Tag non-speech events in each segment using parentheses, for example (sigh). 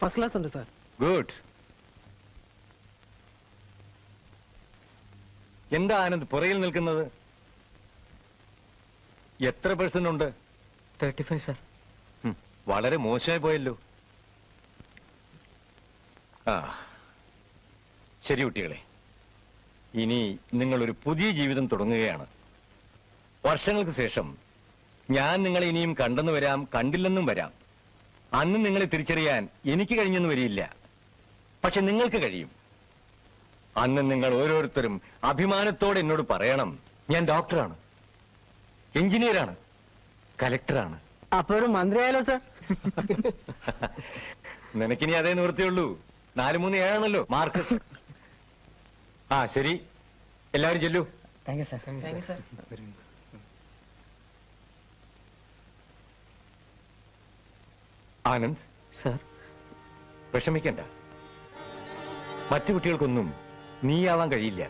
First class ഉണ്ട് sir good എന്താ ആനന്ദ് പുറയിൽ നിൽക്കുന്നത്? എത്ര പേഴ്സൺ ഉണ്ട്? തേർട്ടി ഫൈവ് സാർ വളരെ മോശമായി പോയല്ലോ. ആ ശരി കുട്ടികളെ. ഇനി നിങ്ങളൊരു ഒരു പുതിയ ജീവിതം തുടങ്ങുകയാണ്. വർഷങ്ങൾക്ക് ശേഷം ഞാൻ നിങ്ങളെ ഇനിയും കണ്ടെന്ന് വരാം കണ്ടില്ലെന്നും വരാം. അന്ന് നിങ്ങളെ തിരിച്ചറിയാൻ എനിക്ക് കഴിഞ്ഞെന്ന് വരിയില്ല. പക്ഷെ നിങ്ങൾക്ക് കഴിയും. അന്ന് നിങ്ങൾ ഓരോരുത്തരും അഭിമാനത്തോടെ എന്നോട് പറയണം. ഞാൻ ഡോക്ടറാണ്. എഞ്ചിനീയറാണ്. കലക്ടറാണ്. അപ്പൊ ഒരു മന്ത്രിയായാലോ സർ? (laughs) നിനക്കിനി അതേ നിവൃത്തിയുള്ളൂ. നാല് മൂന്ന് ഏഴാണല്ലോ. മാർക്ക്. ആ ശരി. എല്ലാവരും ചെല്ലൂ. Thank you sir thank you sir Anand sir. വിഷമിക്കണ്ട. മറ്റു കുട്ടികൾക്കൊന്നും നീയാവാൻ കഴിയില്ല.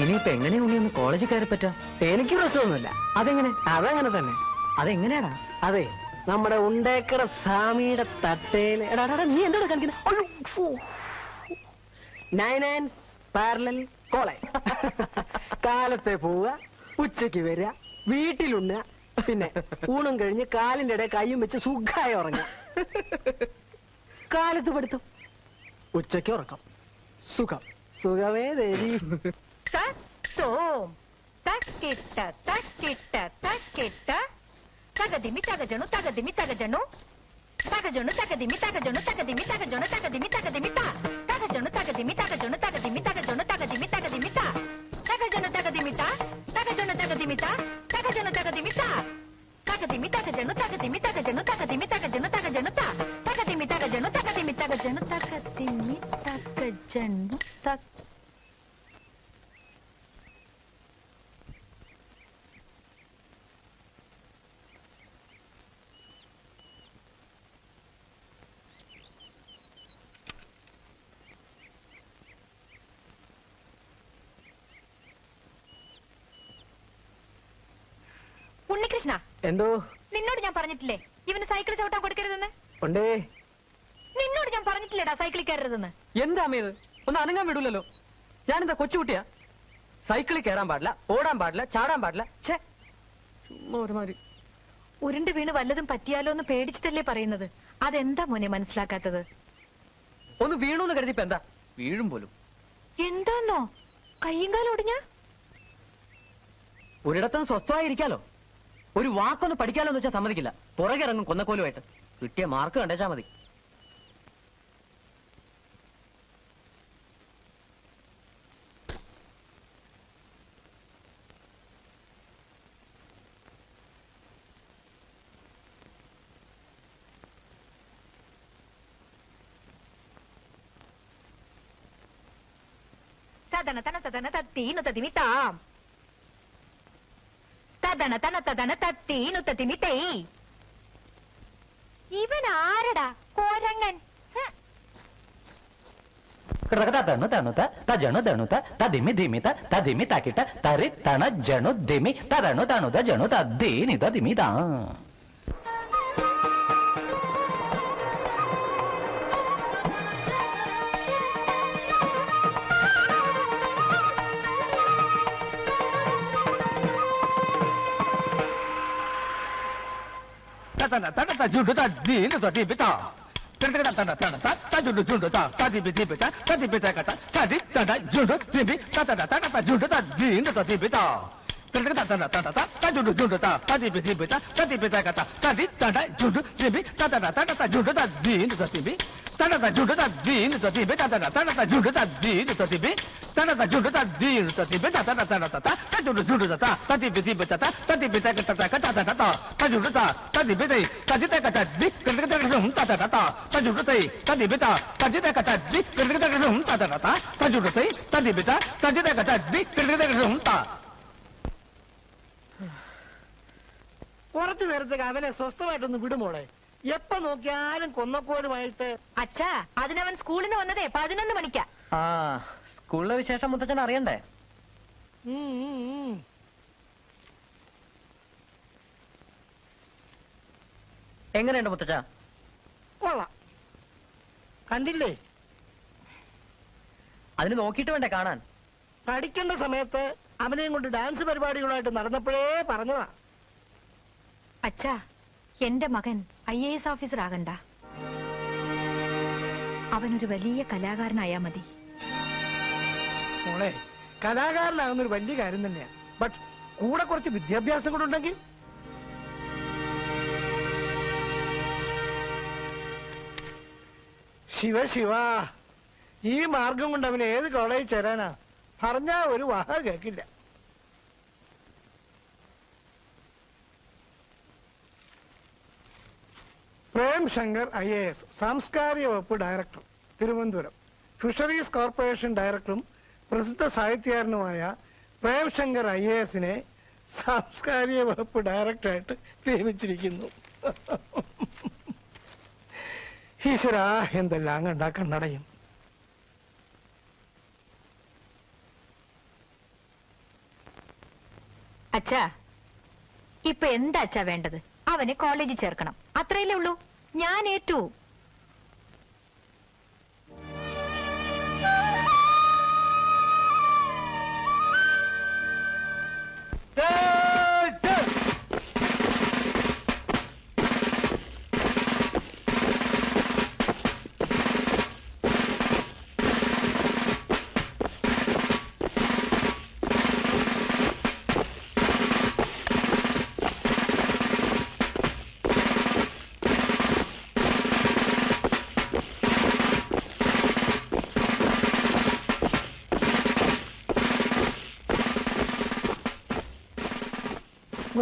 ഇനിയിപ്പോ എങ്ങനെ ഉണ്ണി ഒന്ന് കോളേജിൽ കയറി പറ്റാ? എനിക്ക് പ്രശ്നമൊന്നുമില്ല. അതെങ്ങനെ? അതങ്ങനെ തന്നെ. അതെങ്ങനെയാടാ? അതെ നമ്മുടെ ഉണ്ടേക്കട സ്വാമിയുടെ തട്ടേൽ എടാ നീ എന്താണ് കാണിക്കുന്നത് നയൻ ആൻഡ് പാരലൽ കോളേജ് കാലത്തെ പോവുക ഉച്ചയ്ക്ക് വരിക വീട്ടിലുണ്ണുക പിന്നെ ഊണും കഴിഞ്ഞ് കാലിന്റെ ഇടയിൽ കൈയും വെച്ച് സുഖമായി ഉറങ്ങുക. കാലത്ത് പഠിത്തം. ഉച്ചയ്ക്ക് ഉറക്കം. സുഖം. സുഖമേ ദേവി. തക്കിട്ട തക്കിട്ട തക്കിട്ട തകതിമി തകജണു തകതിമി തകജണു. തകജണു തകദിമി തകജണു തകദിമി തകജണു തകദിമി തകദിമി ത. തകജണു തകദിമി തകജണു തകദിമി തകജണു തകദിമി തകദിമി ത തകജണു തകദിമി ത തകജണു തകദിമി ത തകജണു തകദിമി ത തകദിമി തകജണു തകദിമി തകജണു തകദിമി തകജണു തകജണു ത തകദിമി തകജണു തകദിമി ഉണ്ണികൃഷ്ണ എന്തോ? നിന്നോട് ഞാൻ പറഞ്ഞിട്ടില്ലേ? ഇവന് സൈക്കിൾ ചവിട്ടാൻ കൊടുക്കരുതെന്ന്? ഉണ്ടേ. നിന്നോട് ഞാൻ പറഞ്ഞിട്ടില്ലേടാ സൈക്കിളിൽ കയറരുതെന്ന്? എന്താ അമ്മ ഇത്? ഒന്ന് അനങ്ങാൻ വിടൂലല്ലോ. ഞാനെന്താ കൊച്ചുകുട്ടിയാ? സൈക്കിളിൽ കയറാൻ പാടില്ല ഓടാൻ പാടില്ല ചാടാൻ പാടില്ല. ഛേ ചുമ്മാ ഒരുമാതിരി. ഉരുണ്ട് വീണ് വല്ലതും പറ്റിയാലോ എന്ന് പേടിച്ചിട്ടല്ലേ പറയുന്നത്? അതെന്താ മോനെ മനസ്സിലാക്കാത്തത്? ഒന്ന് വീണൂന്ന് കരുതിപ്പോ എന്താ? വീഴും പോലും. എന്താന്നോ? കയ്യും കാലം ഒടിഞ്ഞ? ഒരിടത്തും സ്വസ്ഥമായിരിക്കാലോ? ഒരു വാക്കൊന്ന് പഠിക്കാലോന്ന് വെച്ചാൽ സമ്മതിക്കില്ല. പുറകെ ഇറങ്ങും കൊന്നക്കോലുമായിട്ട്. കിട്ടിയ മാർക്ക് കണ്ടേച്ചാ മതി. തതന തന തതന തത്തീനു തതിമിതാം തതന തന തതന തത്തീനു തതിമിതേ ഇവൻ ആരടാ? കോരങ്ങൻ. തണു തണുത തജണു തണുത തദിമി ധിമിത തദിമി തകിട്ട തരി തണ ജണു ദിമി തരണു തണുത ജണു తన తన త జుడు త దీని తోటి బిత తన తన తన త త జుడు జుడు త త దిబి దిబి త త దిబి త కత త ది తన జుడు దిబి త తన తన త జుడు త దీని తోటి బిత తన తన తన తన త త జుడు జుడు త త దిబి దిబి త త దిబి త కత త ది తన జుడు దిబి త తన తన త జుడు త దీని తోటి బిత తన త జుడు త దీని తోటి బిత తన తన త జుడు త దీని తోటి బిత കുറച്ചു നേരത്തേക്ക് അവനെ സ്വസ്ഥമായിട്ടൊന്ന് വിടുമോളെ എപ്പോ നോക്കിയാലും കൊന്നക്കോലുമായിട്ട് അച്ഛാ അതിനവൻ സ്കൂളിൽ നിന്ന് വന്നതേ പതിനൊന്ന് മണിക്കാ സ്കൂളിലെ വിശേഷം മുത്തച്ഛൻ അറിയണ്ടേ. എങ്ങനെയുണ്ട് മുത്തച്ഛ? കൊള്ളാം. കണ്ടില്ലേ? അതിന് നോക്കിയിട്ട് വേണ്ടേ കാണാൻ? പഠിക്കേണ്ട സമയത്ത് അവനെയും കൊണ്ട് ഡാൻസ് പരിപാടികളായിട്ട് നടന്നപ്പോഴേ പറഞ്ഞതാ. അച്ഛാ എന്റെ മകൻ ഐ എ എസ് ഓഫീസർ ആകണ്ട അവനൊരു വലിയ കലാകാരനായാ മതി. മോളെ കലാകാരനാകുന്ന ഒരു വലിയ കാര്യം തന്നെയാണ് ബട്ട് കൂടെ കുറച്ച് വിദ്യാഭ്യാസം കൂടെ ഉണ്ടെങ്കിൽ? ശിവ ശിവ ഈ മാർഗം കൊണ്ട് അവന് ഏത് കോളേജിൽ ചേരാനാ? പറഞ്ഞാ ഒരു വാഹ കേക്കില്ല. Prem Shankar I A S സാംസ്കാരിക വകുപ്പ് ഡയറക്ടർ തിരുവനന്തപുരം. ഫിഷറീസ് കോർപ്പറേഷൻ ഡയറക്ടറും പ്രസിദ്ധ സാഹിത്യകാരനുമായ പ്രേം ശങ്കർ ഐ എ എസിനെ സാംസ്കാരിക വകുപ്പ് ഡയറക്ടറായിട്ട് നിയമിച്ചിരിക്കുന്നു. ഈശ്വര എന്തെല്ലാം കണ്ട കണ്ണടയും. അച്ഛാ ഇപ്പൊ എന്താ അച്ഛാ വേണ്ടത്? അവനെ കോളേജിൽ ചേർക്കണം. അത്രയല്ലേ ഉള്ളൂ. ഞാൻ ഏറ്റു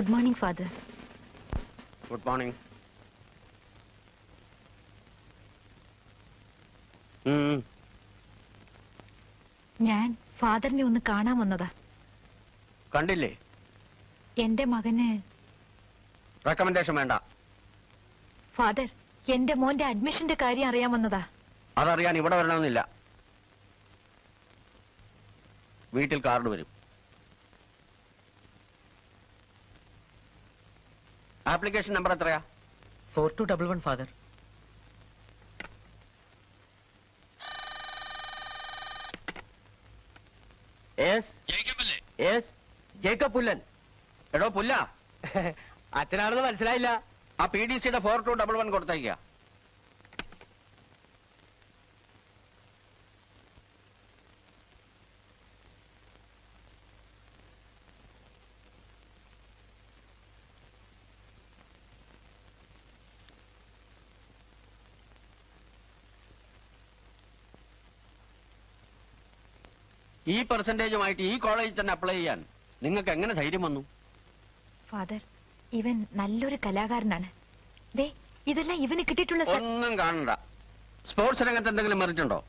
good morning father good morning ഞാൻ ഫാദറിനെ ഒന്ന് കാണാൻ വന്നതാ. കണ്ടില്ലേ? എന്റെ മകന് റെക്കമെൻഡേഷൻ വേണ്ട. ഫാദർ എന്റെ മോന്റെ അഡ്മിഷന്റെ കാര്യം അറിയാൻ വന്നതാ. അതറിയാൻ ഇവിടെ വരണമെന്നില്ല. വീട്ടിൽ കാർഡ് വരും. ആപ്ലിക്കേഷൻ നമ്പർ എത്രയാ? Four two double one father Jacob Pullan. എടോ പുല്ല. (laughs) അച്ഛനാണെന്ന് മനസ്സിലായില്ല. ആ പി ഡി സിയുടെ ഫോർ ടു ഡബിൾ വൺ കൊടുത്തേക്ക. ഈ പെർസെന്റേജുമായിട്ട് ഈ കോളേജിൽ തന്നെ അപ്ലൈ ചെയ്യാൻ നിങ്ങൾക്ക് എങ്ങനെ ധൈര്യം വന്നു? ഫാദർ ഇവൻ നല്ലൊരു കലാകാരനാണ്. ദേ ഇതെല്ലാം ഇവന് കിട്ടിയിട്ടുള്ള സ- ഒന്നും കാണണ്ട. സ്പോർട്സ് രംഗത്ത് എന്തെങ്കിലും മെറിറ്റ് ഉണ്ടോ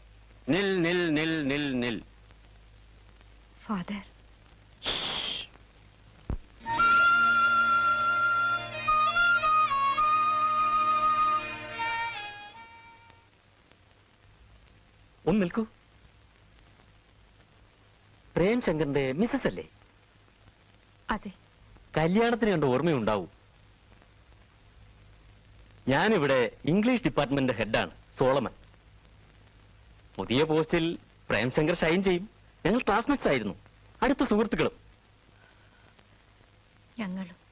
നിൽ നിൽ നിൽ നിൽ നിൽ. ഫാദർ ഒന്ന് നിൽക്കൂ. പ്രേംശങ്കറിന്റെ മിസ്സസ് അല്ലേ? അതെ. കല്യാണത്തിന് കണ്ട ഓർമ്മയുണ്ടാവും. ഞാനിവിടെ ഇംഗ്ലീഷ് ഡിപ്പാർട്ട്മെന്റ് ഹെഡാണ് സോളമൻ. പുതിയ പോസ്റ്റിൽ പ്രേംശങ്കർ ഷൈൻ ചെയ്യും. ഞങ്ങൾ ക്ലാസ്മേറ്റ്സ് ആയിരുന്നു. അടുത്ത സുഹൃത്തുക്കളും. ഞങ്ങളും.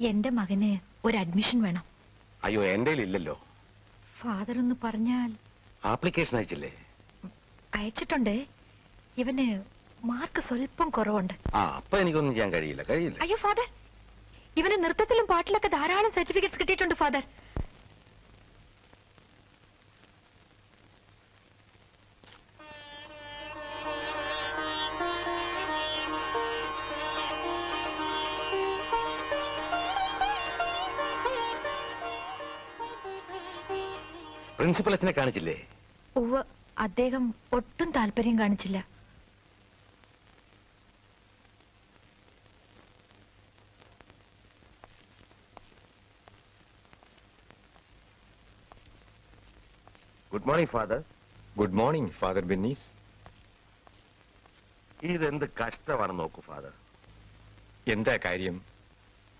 എന്റെ മകന് ഒരു അഡ്മിഷൻ വേണം. അയ്യോ എന്റെ ഇല്ലല്ലോ. ഫാദർ ഒന്ന് പറഞ്ഞാൽ ആപ്ലിക്കേഷൻ അയച്ചില്ലേ? അയച്ചിട്ടുണ്ട്. ഇവന് മാർക്ക് സ്വല്പം കുറവുണ്ട്. ആ അപ്പൊ എനിക്കൊന്നും ചെയ്യാൻ കഴിയില്ല. കഴിയില്ല? അയ്യോ ഫാദർ ഇവന് നൃത്തത്തിലും പാട്ടിലൊക്കെ ധാരാളം സർട്ടിഫിക്കറ്റ്സ് കിട്ടിയിട്ടുണ്ട് ഫാദർ പ്രിൻസിപ്പൽ അച്ഛനെ കാണിച്ചില്ലേ? ഉവ്വ് അദ്ദേഹം ഒട്ടും താല്പര്യം കാണിച്ചില്ല. Good morning father good morning father ബിന്നീസ് ഇതെന്ത് കഷ്ടമാണ് നോക്കൂ ഫാദർ എന്താ കാര്യം?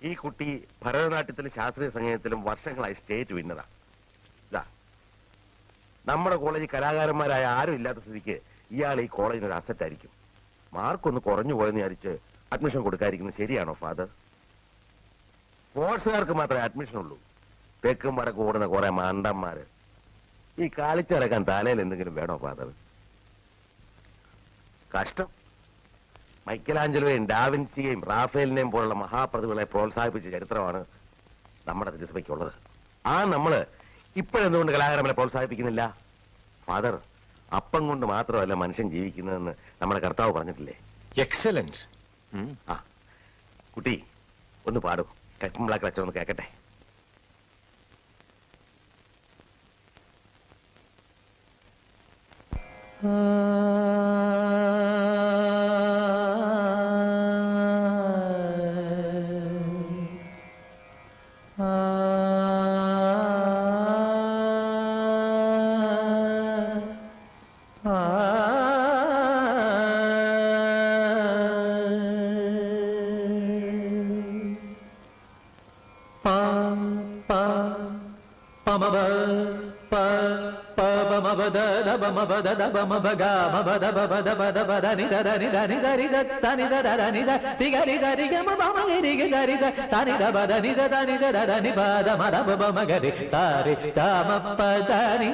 ഈ കുട്ടി ഭരതനാട്യത്തിലും ശാസ്ത്രീയ സംഗീതത്തിലും വർഷങ്ങളായി സ്റ്റേറ്റ് വിന്നതാണ് നമ്മുടെ കോളേജിൽ കലാകാരന്മാരായ ആരും ഇല്ലാത്ത സ്ഥിതിക്ക് ഇയാൾ ഈ കോളേജിന് ഒരു അസറ്റ് ആയിരിക്കും മാർക്കൊന്ന് കുറഞ്ഞു പോയെന്ന് വിചാരിച്ച് അഡ്മിഷൻ കൊടുക്കാതിരിക്കുന്നത് ശരിയാണോ ഫാദർ സ്പോർട്സുകാർക്ക് മാത്രമേ അഡ്മിഷൻ ഉള്ളൂ. തെക്കും വടക്കും ഓടുന്ന കുറെ മണ്ടന്മാര്. ഈ കാലിച്ചിറക്കാൻ തലയിൽ എന്തെങ്കിലും വേണോ ഫാദർ കഷ്ടം. മൈക്കലാഞ്ചലോയും ഡാവിൻസിയെയും റാഫേലിനെയും പോലുള്ള മഹാപ്രതിഭകളെ പ്രോത്സാഹിപ്പിച്ച ചരിത്രമാണ് നമ്മുടെ തിരുസഭയ്ക്കുള്ളത്. ആ നമ്മൾ ഇപ്പോഴെന്തുകൊണ്ട് കലാകാരന്മാരെ പ്രോത്സാഹിപ്പിക്കുന്നില്ല? ഫാദർ അപ്പം കൊണ്ട് മാത്രമല്ല മനുഷ്യൻ ജീവിക്കുന്നതെന്ന് നമ്മുടെ കർത്താവ് പറഞ്ഞിട്ടില്ലേ? എക്സലന്റ് ആ കുട്ടി ഒന്ന് പാടൂ. ബ്ലാക്ക് അച്ഛൻ ഒന്ന് കേക്കട്ടെ.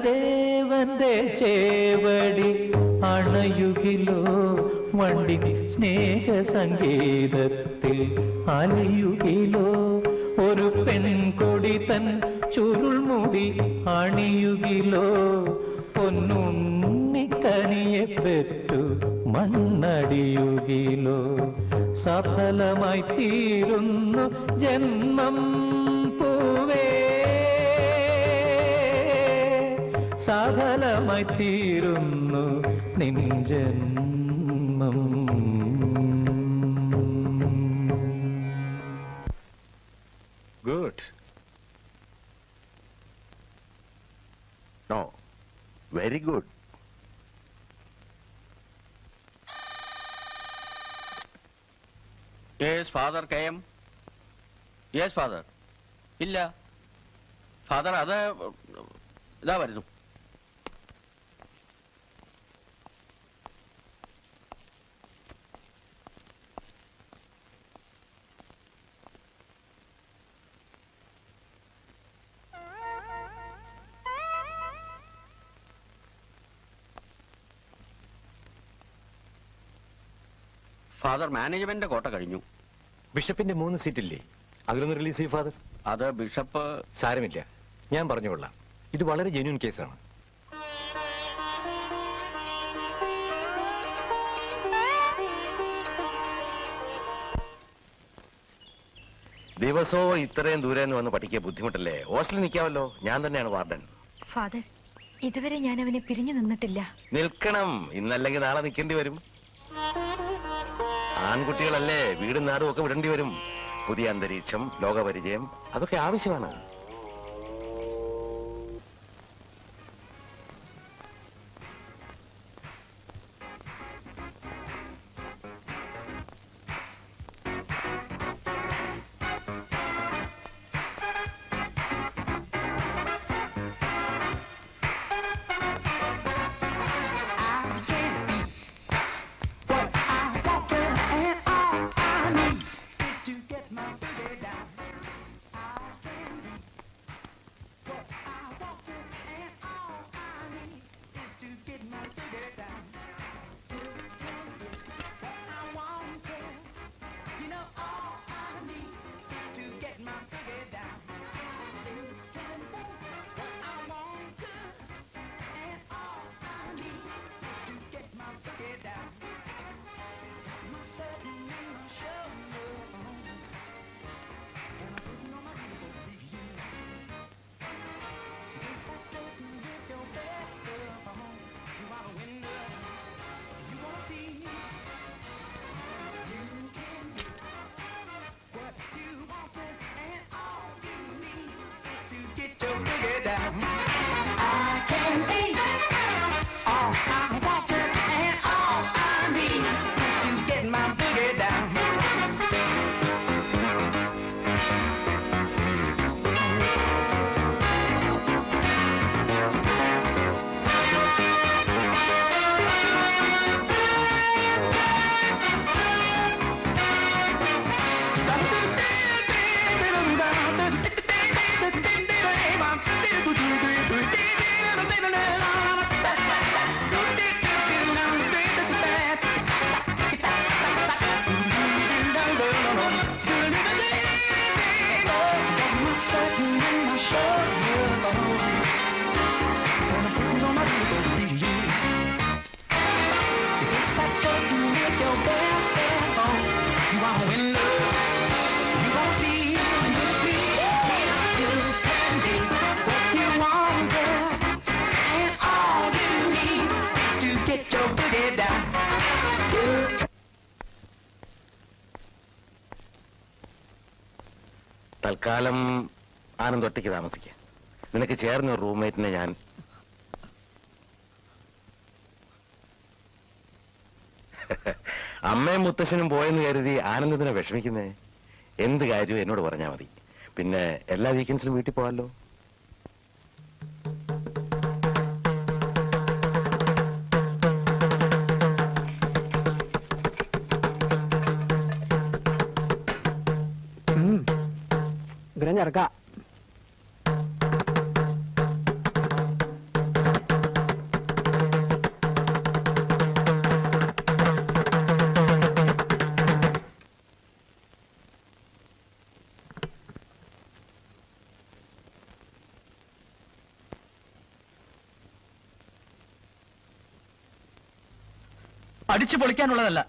ദേവന്റെ ചേവടി അണയുകിലോ വണ്ടി സ്നേഹ സംഗീതത്തിൽ അലയുകിലോ ഒരു പെൺകൊടി തൻ ചുരുൾമുടി അണിയുകിലോ പൊന്നുണ്ണിക്കണിയെ പെറ്റു മണ്ണടിയുകിലോ. സഫലമായി തീരുന്നു ജന്മം പൂവേ. സഫലമായി തീരുന്നു നിൻ ജന്മം good no very good. Yes father K M yes father ഇല്ല. ഫാദർ അത് ഇതാ വരുന്നു. ഫാദർ മാനേജ്മെന്റ് കോട്ട കഴിഞ്ഞു. ബിഷപ്പിന്റെ മൂന്ന് സീറ്റില്ലേ? അതിലൊന്ന് റിലീസ് ചെയ്യും ഫാദർ. അത് ബിഷപ്പ് സാരമില്ല. ഞാൻ പറഞ്ഞുകൊള്ളാം. ഇത് വളരെ ജെന്യൂൻ കേസാണ്. ദിവസവും ഇത്രയും ദൂരെ നിന്ന് വന്ന് പഠിക്കുക ബുദ്ധിമുട്ടല്ലേ? ഹോസ്റ്റലിൽ നിൽക്കാമല്ലോ ഞാൻ തന്നെയാണ് വാർഡൻ. ഫാദർ ഇതുവരെ ഞാൻ അവനെ പിരിഞ്ഞു നിന്നിട്ടില്ല. നിൽക്കണം. ഇന്നല്ലെങ്കിൽ നാളെ നിൽക്കേണ്ടി വരും. ആൺകുട്ടികളല്ലേ വീടും നാടും ഒക്കെ വിടേണ്ടി വരും. പുതിയ അന്തരീക്ഷം ലോകപരിചയം അതൊക്കെ ആവശ്യമാണ്. Yeah. തൽക്കാലം ആനന്ദ് ഒറ്റയ്ക്ക് താമസിക്കുക നിനക്ക് ചേർന്ന റൂംമേറ്റിനെ ഞാൻ അമ്മയും മുത്തശ്ശനും പോയെന്ന് കരുതി ആനന്ദത്തിനെ വിഷമിക്കുന്നേ? എന്ത് കാര്യവും എന്നോട് പറഞ്ഞാൽ മതി. പിന്നെ എല്ലാ വീക്കെൻഡ്സിലും വീട്ടിൽ പോകാമല്ലോ അടിച്ചു പൊളിക്കാനുള്ളതല്ല.